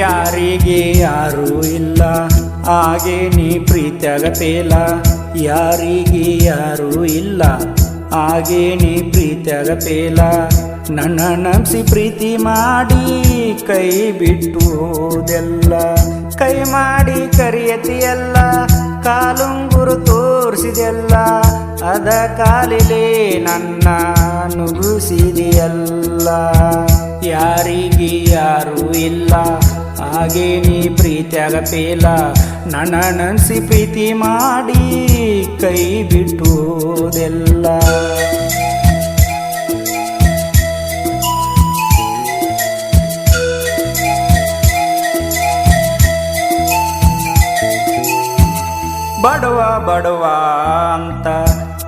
ಯಾರಿಗೆ ಯಾರು ಇಲ್ಲ, ಹಾಗೆ ನೀ ಪ್ರೀತಿಯಾಗತೇಲ. ಯಾರಿಗೆ ಯಾರು ಇಲ್ಲ, ಹಾಗೆ ನೀ ಪ್ರೀತಿಯಾಗತೇಲ. ನನ್ನ ನಂಬಿಸಿ ಪ್ರೀತಿ ಮಾಡಿ ಕೈ ಬಿಟ್ಟು ಹೋದೆಲ್ಲ. ಕೈ ಮಾಡಿ ಕರಿಯತಿಯಲ್ಲ, ಕಾಲುಂಗುರು ತೋರಿಸಿದೆಲ್ಲ. ಅದ ಕಾಲಿಲೆ ನನ್ನ ನುಗುಸಿದೆಯಲ್ಲ ಯಾರಿಗೆ ಯಾರು ಇಲ್ಲ. ಹಾಗೆ ನೀ ಪ್ರೀತಿಯಾಗತೇಲ ನನ್ನ ನನ್ಸಿ ಪ್ರೀತಿ ಮಾಡಿ ಕೈ ಬಿಟ್ಟುದೆಲ್ಲ. ಬಡವ ಬಡವ ಅಂತ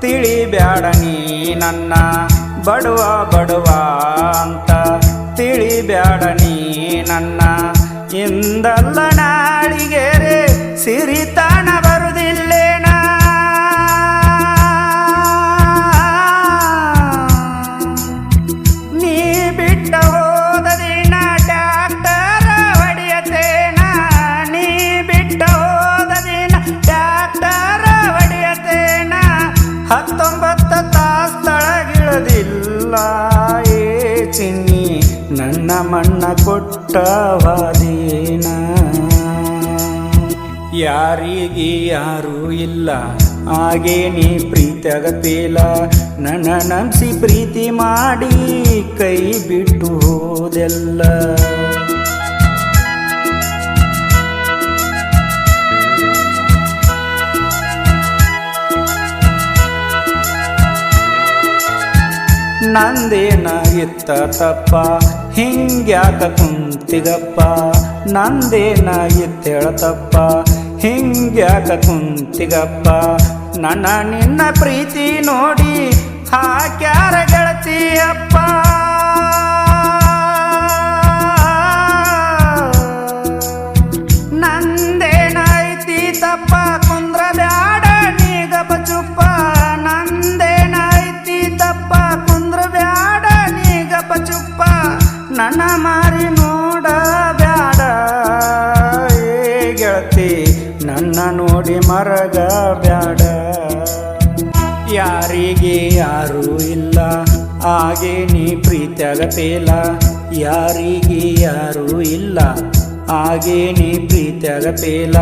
ತಿಳಿಬ್ಯಾಡ ನೀ ನನ್ನ ಬಡವ ಬಡವ ಅಂತ ತಿಳಿಬ್ಯಾಡ ನೀ ನನ್ನ ಇಂದಲ್ಲ ನಾಳಿಗೆರೆ ಸಿರಿತಾನ ಹತ್ತೊಂಬತ್ತು ತಾಸು ತಳಗಿಳದಿಲ್ಲ. ಏ ಚಿನ್ನಿ, ನನ್ನ ಮಣ್ಣ ಕೊಟ್ಟವಾದೀನ ಯಾರಿಗೆ ಯಾರೂ ಇಲ್ಲ. ಹಾಗೇ ನೀ ಪ್ರೀತಿಯಾಗತೇಲ ನನ್ನ ನಂಬಿಸಿ ಪ್ರೀತಿ ಮಾಡಿ ಕೈ ಬಿಟ್ಟು ಹೋದೆಲ್ಲ. ನಂದೇನ ಇತ್ತ ತಪ್ಪ? ಹಿಂಗ್ಯಾಕ ಕುಂತಿದಪ್ಪ? ನಂದೇನ ಇತ್ತೇಳ ತಪ್ಪ ಹಿಂಗ್ಯಾಕ ಕುಂತಿಗಪ್ಪ ನನ್ನ ನಿನ್ನ ಪ್ರೀತಿ ನೋಡಿ ಹಾಕ್ಯಾರ ಗೆಳತಿಯಪ್ಪ ಮರಗ ಬ್ಯಾಡ. ಯಾರಿಗೆ ಯಾರು ಇಲ್ಲ, ಹಾಗೆ ನೀ ಪ್ರೀತಿಯಾಗತೇಲ ಯಾರಿಗೆ ಯಾರು ಇಲ್ಲ, ಹಾಗೆ ನೀ ಪ್ರೀತಿಯಾಗತೇಲ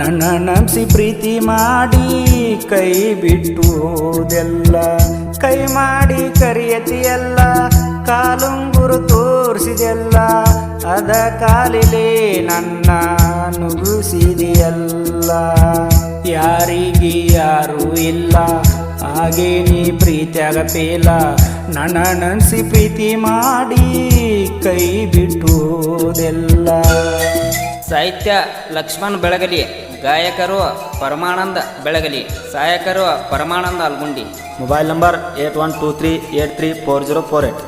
ನನ್ನ ನಂಬಿಸಿ ಪ್ರೀತಿ ಮಾಡಿ ಕೈ ಬಿಟ್ಟು ಹೋದೆಲ್ಲ ಕೈ ಮಾಡಿ ಕರಿಯತಿಯಲ್ಲ, ಕಾಲುಂಗುರು ತೋರಿಸಿದೆಲ್ಲ. ಅದ ಕಾಲಿಲೇ ನನ್ನ ನುಗ್ಗಿಸಿದೆಯಲ್ಲ. ಯಾರಿಗೆ ಯಾರು ಇಲ್ಲ. ಹಾಗೆ ನೀ ಪ್ರೀತಿಯಾಗತೇಲ ನನ್ನ ನನ್ಸಿ ಪ್ರೀತಿ ಮಾಡಿ ಕೈ ಬಿಟ್ಟುದೆಲ್ಲ ಸಾಹಿತ್ಯ ಲಕ್ಷ್ಮಣ್ ಬೆಳಗಲಿ ಗಾಯಕರು ಪರಮಾನಂದ ಬೆಳಗಲಿ ಸಹಾಯಕರು Paramananda Algundi. Mobile number eight one two three eight three four zero four eight.